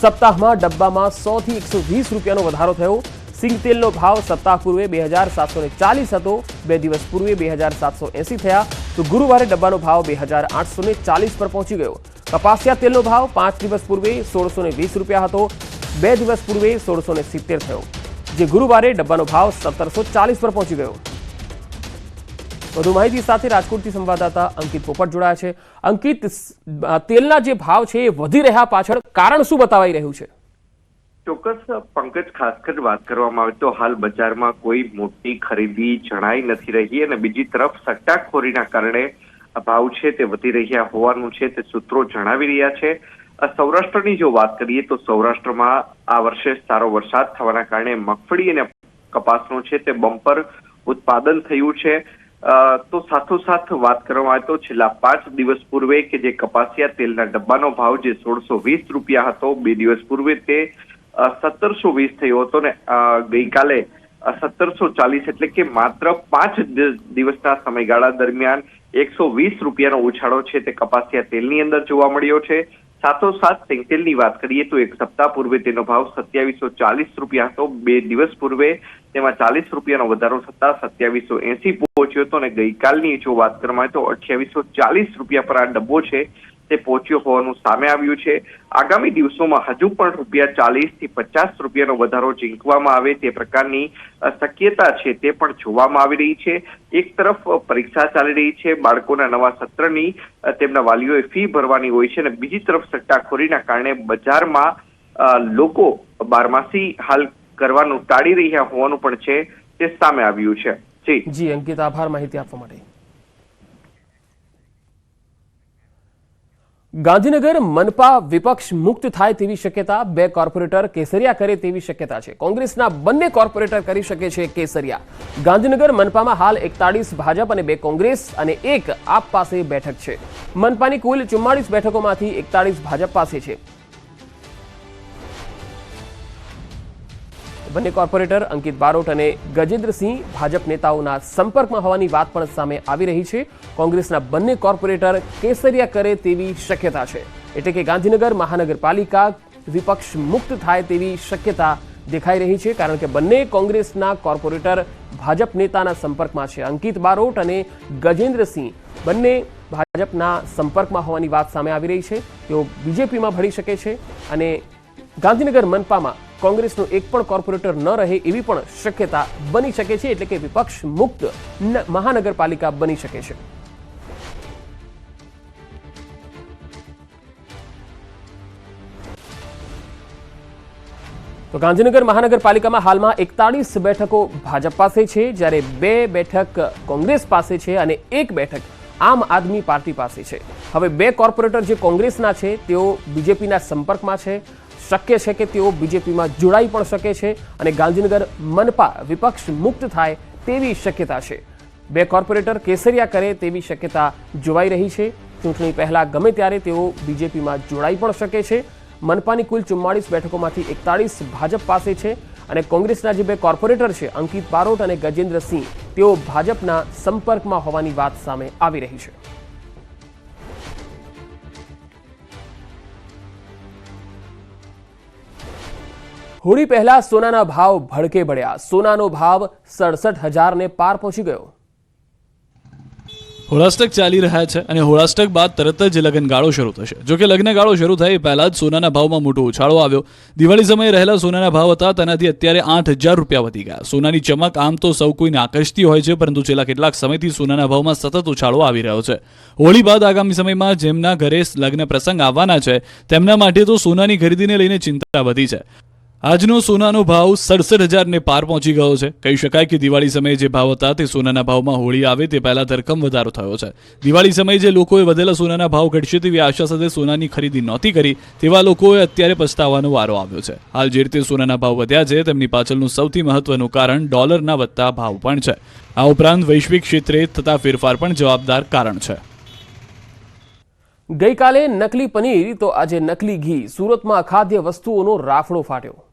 સપ્તાહમાં ડબ્બામાં સોથી એકસો વીસ રૂપિયાનો વધારો થયો. સિંગ તેલનો ભાવ સપ્તાહ પૂર્વે બે હજાર સાતસો ચાલીસ હતો. બે દિવસ પૂર્વે બે હજાર સાતસો એંસી થયા. તો ગુરુવારે ડબ્બાનો ભાવ બે હજાર આઠસો ચાલીસ પર પહોંચી ગયો. કપાસિયા તેલનો ભાવ પાંચ દિવસ પૂર્વે સોળસો વીસ રૂપિયા હતો. બે દિવસ પૂર્વે સોળસો સિત્તેર થયો. જે ગુરુવારે ડબ્બાનો ભાવ સત્તરસો ચાલીસ પર પહોંચી ગયો. વધુ માહિતી સાથે રાજકોટથી સંવાદદાતા અંકિત પોપટ જોડાયા છે. અંકિત તેલના જે ભાવ છે એ વધી રહ્યા પાછળ કારણ શું બતાવાઈ રહ્યું છે? ચોક્કસ, પંકજ, ખાસ કરી વાત કરવામાં આવે તો હાલ બજારમાં કોઈ મોટી ખરીદી જણાઈ નથી રહી અને બીજી તરફ સટ્ટાખોરીના કારણે ભાવ છે તે વધી રહ્યા હોવાનું છે તે સૂત્રો જણાવી રહ્યા છે. સૌરાષ્ટ્રની જો વાત કરીએ તો સૌરાષ્ટ્રમાં આ વર્ષે સારો વરસાદ થવાના કારણે મગફળી અને કપાસનું છે તે બમ્પર ઉત્પાદન થયું છે. તો સાથોસાથ વાત કરવામાં આવે તો છેલ્લા પાંચ દિવસ પૂર્વે કે જે કપાસિયા તેલના ડબ્બાનો ભાવ જે સોળસો વીસ રૂપિયા હતો, બે દિવસ પૂર્વે તે સત્તરસો વીસ થયો હતો ને ગઈકાલે સત્તરસો ચાલીસ એટલે કે માત્ર પાંચ દિવસના સમયગાળા દરમિયાન એકસો વીસ રૂપિયાનો ઉછાળો છે તે કપાસિયા તેલની અંદર જોવા મળ્યો છે. સાથોસાથ સેન્કેલની વાત કરીએ તો એક સપ્તાહ પૂર્વે તેનો ભાવ સત્યાવીસો ચાલીસ રૂપિયા હતો. બે દિવસ પૂર્વે તેમાં ચાલીસ રૂપિયાનો વધારો થતા સત્યાવીસો એસી પહોંચ્યો હતો અને ગઈકાલની જો વાત કરવામાં આવે તો અઠ્યાવીસો ચાલીસ રૂપિયા પર આ ડબ્બો છે. તે પહોંચ્યો હોવાનું સામે આવ્યું છે. આગામી દિવસોમાં હજુ પણ રૂપિયા ચાલીસથી પચાસ રૂપિયાનો વધારો ઝીંકવામાં આવે તે પ્રકારની શક્યતા છે તે પણ જોવામાં આવી રહી છે. એક તરફ પરીક્ષા ચાલી રહી છે, બાળકોના નવા સત્રની તેમના વાલીઓએ ફી ભરવાની હોય છે અને બીજી તરફ સટ્ટાખોરીના કારણે બજારમાં લોકો બારમાસી હાલ કરવાનું ટાળી રહ્યા હોવાનું પણ છે તે સામે આવ્યું છે. જી. જી, અંકિત, આભાર માહિતી આપવા માટે. ગાંધીનગર મનપા વિપક્ષ મુક્ત થાય તેવી શક્યતા બે કોર્પોરેટર કેસરિયા કરે તેવી શક્યતા છે. કોંગ્રેસના બંને કોર્પોરેટર કરી શકે છે કેસરિયા. ગાંધીનગર મનપામાં હાલ એકતાળીસ ભાજપ અને બે કોંગ્રેસ અને એક આપ પાસે બેઠક છે. મનપાની કુલ ચુમ્માળીસ બેઠકોમાંથી એકતાળીસ ભાજપ પાસે છે. બંને કોર્પોરેટર અંકિત બારોટ અને ગજેન્દ્રસિંહ ભાજપ નેતાઓના સંપર્કમાં હોવાની વાત પણ સામે આવી રહી છે. કોંગ્રેસના બંને કોર્પોરેટર કેસરિયા કરે તેવી શક્યતા છે. એટલે કે ગાંધીનગર મહાનગરપાલિકા વિપક્ષ મુક્ત થાય તેવી શક્યતા દેખાઈ રહી છે, કારણ કે બંને કોંગ્રેસના કોર્પોરેટર ભાજપ નેતાના સંપર્કમાં છે. અંકિત બારોટ અને ગજેન્દ્રસિંહ બંને ભાજપના સંપર્કમાં હોવાની વાત સામે આવી રહી છે. તેઓ બીજેપીમાં ભળી શકે છે અને ગાંધીનગર મનપામાં કોંગ્રેસનો એક પણ કોર્પોરેટર ન રહે એવી પણ શક્યતા બની શકે છે એટલે કે વિપક્ષ મુક્ત મહાનગરપાલિકા બની શકે છે. તો ગાંધીનગર મહાનગરપાલિકામાં હાલમાં એકતાળીસ બેઠકો ભાજપ પાસે છે, જ્યારે બે બેઠક કોંગ્રેસ પાસે છે અને એક બેઠક આમ આદમી પાર્ટી પાસે છે. હવે બે કોર્પોરેટર જે કોંગ્રેસના છે, તેઓ બીજેપીના સંપર્કમાં છે. શક્ય છે કે તેઓ બીજેપીમાં જોડાઈ પણ શકે છે અને ગાંધીનગર મનપા વિપક્ષ મુક્ત થાય તેવી શક્યતા છે. બે કોર્પોરેટર કેસરિયા કરે તેવી શક્યતા જોવાઈ રહી છે. ચૂંટણી પહેલાં ગમે ત્યારે તેઓ બીજેપીમાં જોડાઈ પણ શકે છે. મનપાની કુલ ચુમ્માળીસ બેઠકોમાંથી એકતાળીસ ભાજપ પાસે છે અને કોંગ્રેસના જે બે કોર્પોરેટર છે, અંકિત બારોટ અને ગજેન્દ્રસિંહ, તેઓ ભાજપના સંપર્કમાં હોવાની વાત સામે આવી રહી છે. હોળી પહેલા સોનાના ભાવ ભડકે પડ્યા સોનાનો ભાવ સડસઠ હજારને પાર પહોંચી ગયો. હોળાષ્ટક ચાલી રહ્યા છે અને હોળાષ્ટક બાદ તરત જ લગ્નગાળો શરૂ થશે. જો કે લગ્નગાળો શરૂ થાય એ પહેલાં જ સોનાના ભાવમાં મોટો ઉછાળો આવ્યો. દિવાળી સમયે રહેલા સોનાના ભાવ હતા, તેનાથી અત્યારે આઠ હજાર રૂપિયા વધી ગયા. સોનાની ચમક આમ તો સૌ કોઈને આકર્ષતી હોય છે, પરંતુ છેલ્લા કેટલાક સમયથી સોનાના ભાવમાં સતત ઉછાળો આવી રહ્યો છે. હોળી બાદ આગામી સમયમાં જેમના ઘરે લગ્ન પ્રસંગ આવવાના છે, તેમના માટે તો સોનાની ખરીદીને લઈને ચિંતા વધી છે. આજનો સોનાનો ભાવ સડસઠ હજારને પાર પહોંચી ગયો છે. કહી શકાય કે દિવાળી સમયે જે ભાવ હતા તે સોનાના ભાવમાં હોળી આવે તે પહેલા ધરખમ વધારો થયો છે. દિવાળી સમયે જે લોકોએ વધેલા સોનાના ભાવ ઘટશે તેવી આશા સાથે સોનાની ખરીદી નહોતી કરી તેવા લોકોએ અત્યારે પસ્તાવવાનો વારો આવ્યો છે. હાલ જે રીતે સોનાના ભાવ વધ્યા છે તેમની પાછળનું સૌથી મહત્વનું કારણ ડોલરના વધતા ભાવ પણ છે. આ ઉપરાંત વૈશ્વિક ક્ષેત્રે થતા ફેરફાર પણ જવાબદાર કારણ છે. ગઈકાલે નકલી પનીર, તો આજે નકલી ઘી. સુરતમાં ખાદ્ય વસ્તુઓનો રાફડો ફાટ્યો.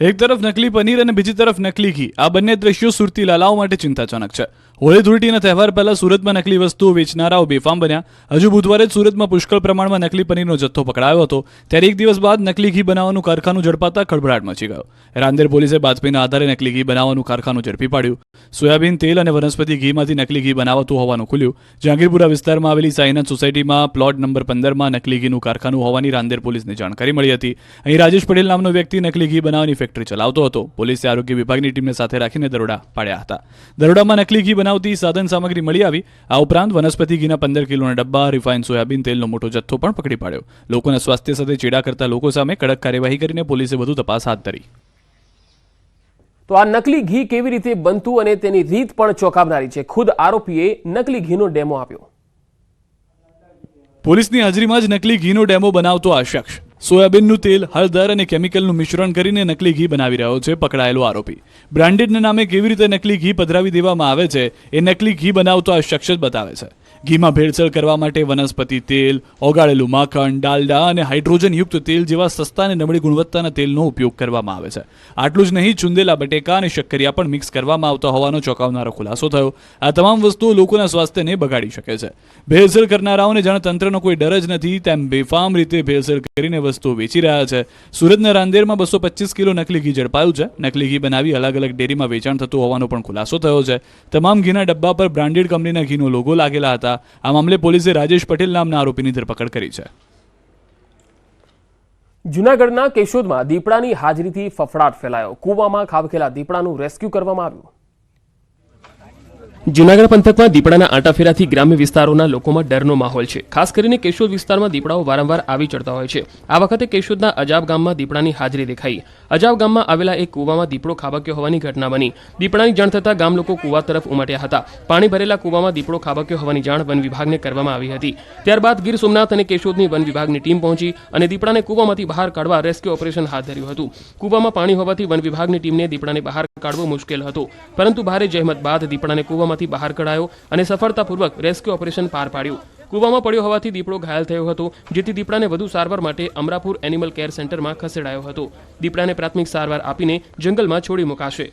એક તરફ નકલી પનીર અને બીજી તરફ નકલી ઘી. આ બંને દ્રશ્યો સુરતી લાલાઓ માટે ચિંતાજનક છે. હોળી ધૂળટીના તહેવાર પહેલા સુરતમાં નકલી વસ્તુઓ વેચનારાઓ બેફામ બન્યા. હજુ બુધવારે જ સુરતમાં પુષ્કળ પ્રમાણમાં નકલી પનીરનો જથ્થો પકડાયો હતો. ત્યારે એક દિવસ બાદ નકલી ઘી બનાવવાનું કારખાનું ઝડપાતા ખળભળાટ મચી ગયો. રાંદેર પોલીસે બાતમીના આધારે નકલી ઘી બનાવવાનું કારખાનું ઝડપી પાડ્યું. સોયાબીન, તેલ અને વનસ્પતિ ઘીમાંથી નકલી ઘી બનાવતું હોવાનું ખુલ્યું. જહાંગીરપુરા વિસ્તારમાં આવેલી સાઈનાથ સોસાયટીમાં પ્લોટ નંબર પંદરમાં નકલી ઘીનું કારખાનું હોવાની રાંદેર પોલીસને જાણકારી મળી હતી. અહીં રાજેશ પટેલ નામનો વ્યક્તિ નકલી ઘી બનાવવાની ફેક્ટરી ચલાવતો હતો. પોલીસે આરોગ્ય વિભાગની ટીમને સાથે રાખીને દરોડા પાડ્યા હતા. દરોડામાં નકલી ઘી બનાવતી સાધન સામગ્રી મળી આવી. આ ઉપરાંત વનસ્પતિ ઘીના પંદર કિલોના ડબ્બા રિફાઇન સોયાબીન તેલનો મોટો જથ્થો પણ પકડી પાડ્યો. લોકોના સ્વાસ્થ્ય સાથે ચેડા કરતા લોકો સામે કડક કાર્યવાહી કરીને પોલીસે વધુ તપાસ હાથ ધરી. તો આ નકલી ઘી કેવી રીતે બનતું અને તેની રીત પણ ચોંકાવનારી છે. ખુદ આરોપીએ નકલી ઘીનો ડેમો આપ્યો. પોલીસની હાજરીમાં જ નકલી ઘીનો ડેમો બનાવતો આ શખ્સ. સોયાબીનનું તેલ, હળદર અને કેમિકલનું મિશ્રણ કરીને નકલી ઘી બનાવી રહ્યો છે, પકડાયેલો આરોપી. બ્રાન્ડેડના નામે કેવી રીતે નકલી ઘી પધરાવી દેવામાં આવે છે, એ નકલી ઘી બનાવતો આ શખ્સ બતાવે છે. ઘીમાં ભેળસેળ કરવા માટે વનસ્પતિ તેલ, ઓગાળેલું માખણ, ડાલડા અને હાઇડ્રોજનયુક્ત તેલ જેવા સસ્તા અને નબળી ગુણવત્તાના તેલનો ઉપયોગ કરવામાં આવે છે. આટલું જ નહીં, ચુંદેલા બટેકા અને શક્કરિયા પણ મિક્સ કરવામાં આવતા હોવાનો ચોંકાવનારો ખુલાસો થયો. આ તમામ વસ્તુઓ લોકોના સ્વાસ્થ્યને બગાડી શકે છે. ભેળસેળ કરનારાઓને જાણે તંત્રનો કોઈ ડર જ નથી, તેમ બેફામ રીતે ભેળસેળ કરીને વસ્તુઓ વેચી રહ્યા છે. સુરતના રાંદેરમાં બસો પચીસ કિલો નકલી ઘી ઝડપાયું છે. નકલી ઘી બનાવી અલગ અલગ ડેરીમાં વેચાણ થતું હોવાનો પણ ખુલાસો થયો છે. તમામ ઘીના ડબ્બા પર બ્રાન્ડેડ કંપનીના ઘીનો લોગો લાગેલા હતા. આ મામલે પોલીસે રાજેશ પટેલ નામના આરોપીની ધરપકડ કરી છે. જૂનાગઢના કેશોદમાં દીપડાની હાજરીથી ફફડાટ ફેલાયો. કૂવામાં ખાબકેલા દીપડાનું રેસ્ક્યુ કરવામાં આવ્યું. જૂનાગઢ પંથકમાં દીપડાના આંટાફેરાથી ગ્રામ્ય વિસ્તારોના લોકોમાં ડરનો માહોલ છે. ખાસ કરીને કેશોદ વિસ્તારમાં દીપડાઓ વારંવાર આવી ચડતા હોય છે. આ વખતે કેશોદના અજાબ ગામમાં દીપડાની હાજરી દેખાઈ. અજાબ ગામમાં આવેલા એક કૂવામાં દીપડો ખાબક્યો હોવાની ઘટના બની. દીપડાની જાણ થતાં ગામ લોકો કૂવા તરફ ઉમટ્યા હતા. પાણી ભરેલા કૂવામાં દીપડો ખાબક્યો હોવાની જાણ વન વિભાગને કરવામાં આવી હતી. ત્યારબાદ ગીર સોમનાથ અને કેશોદની વન વિભાગની ટીમ પહોંચી અને દીપડાને કૂવામાંથી બહાર કાઢવા રેસ્ક્યુ ઓપરેશન હાથ ધર્યું હતું. કૂવામાં પાણી હોવાથી વન વિભાગની ટીમને દીપડાને બહાર કાઢવો મુશ્કેલ હતું. પરંતુ ભારે જહેમત બાદ દીપડાને કૂવામાંથી બહાર કઢાયો અને સફળતાપૂર્વક રેસ્ક્યુ ઓપરેશન પાર પાડ્યું. કૂવામાં પડ્યો હોવાથી દીપડો ઘાયલ થયો હતો, જેથી દીપડાને વધુ સારવાર માટે અમરાપુર એનિમલ કેર સેન્ટરમાં ખસેડાયો હતો. દીપડાને પ્રાથમિક સારવાર આપીને જંગલમાં છોડી મુકાશે.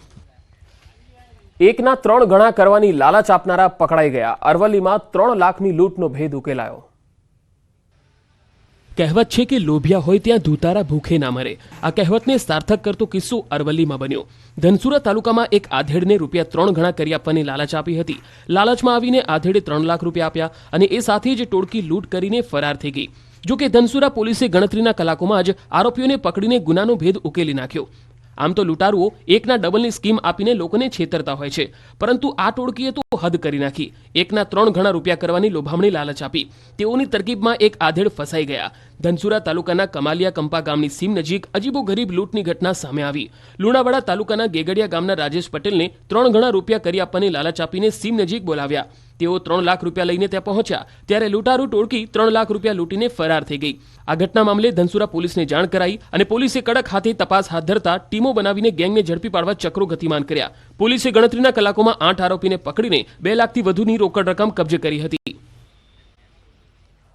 એકના ત્રણ ગણા કરવાની લાલચ આપનારા પકડાઈ ગયા. અરવલ્લીમાં ત્રણ લાખની લૂંટનો ભેદ ઉકેલાયો. કહેવત છે કે લોભિયા હોય ત્યાં ધૂતારા ભૂખે ના મરે. આ કહેવતને સાર્થક કરતો કિસ્સો અરવલ્લીમાં બન્યો. ધનસુરા તાલુકામાં એક આધેડને રૂપિયા ત્રણ ગણા કરી આપવાની લાલચ આપી હતી. લાલચમાં આવીને આધેડે ત્રણ લાખ રૂપિયા આપ્યા અને એ સાથે જ ટોળકી લૂંટ કરીને ફરાર થઈ ગઈ. જો કે ધનસુરા પોલીસે ગણતરીના કલાકોમાં જ આરોપીઓને પકડીને ગુનાનો ભેદ ઉકેલી નાખ્યો. આમ તો લૂંટારુઓ એકના ડબલની સ્કીમ આપીને લોકોને છેતરતા હોય છે. પરંતુ આ ટોળકીએ તો હદ કરી નાખી. એકના ત્રણ ઘણા રૂપિયા કરવાની લોભામણી લાલચ આપી. તેઓની તરકીબમાં એક આધેડ ફસાઈ ગયા. ધનસુરા તાલુકાના કમાલિયા કંપા ગામની સીમ નજીક અજીબો ગરીબ લૂંટની ઘટના સામે આવી. લુણાવાડા તાલુકાના ગેગડિયા ગામના રાજેશ પટેલને ત્રણ ગણા રૂપિયા કરી આપવાની લાલચ આપીને સીમ નજીક બોલાવ્યા. તેઓ ત્રણ લાખ રૂપિયા લઈને ત્યાં પહોંચ્યા, ત્યારે લૂંટારૂ ટોળકી ત્રણ લાખ રૂપિયા લૂંટીને ફરાર થઈ ગઈ. આ ઘટના મામલે ધનસુરા પોલીસને જાણ કરાઈ અને પોલીસે કડક હાથે તપાસ હાથ ધરતા ટીમો બનાવીને ગેંગને ઝડપી પાડવા ચક્રો ગતિમાન કર્યા. પોલીસે ગણતરીના કલાકોમાં આઠ આરોપીને પકડીને બે લાખથી વધુની રોકડ રકમ કબજે કરી હતી.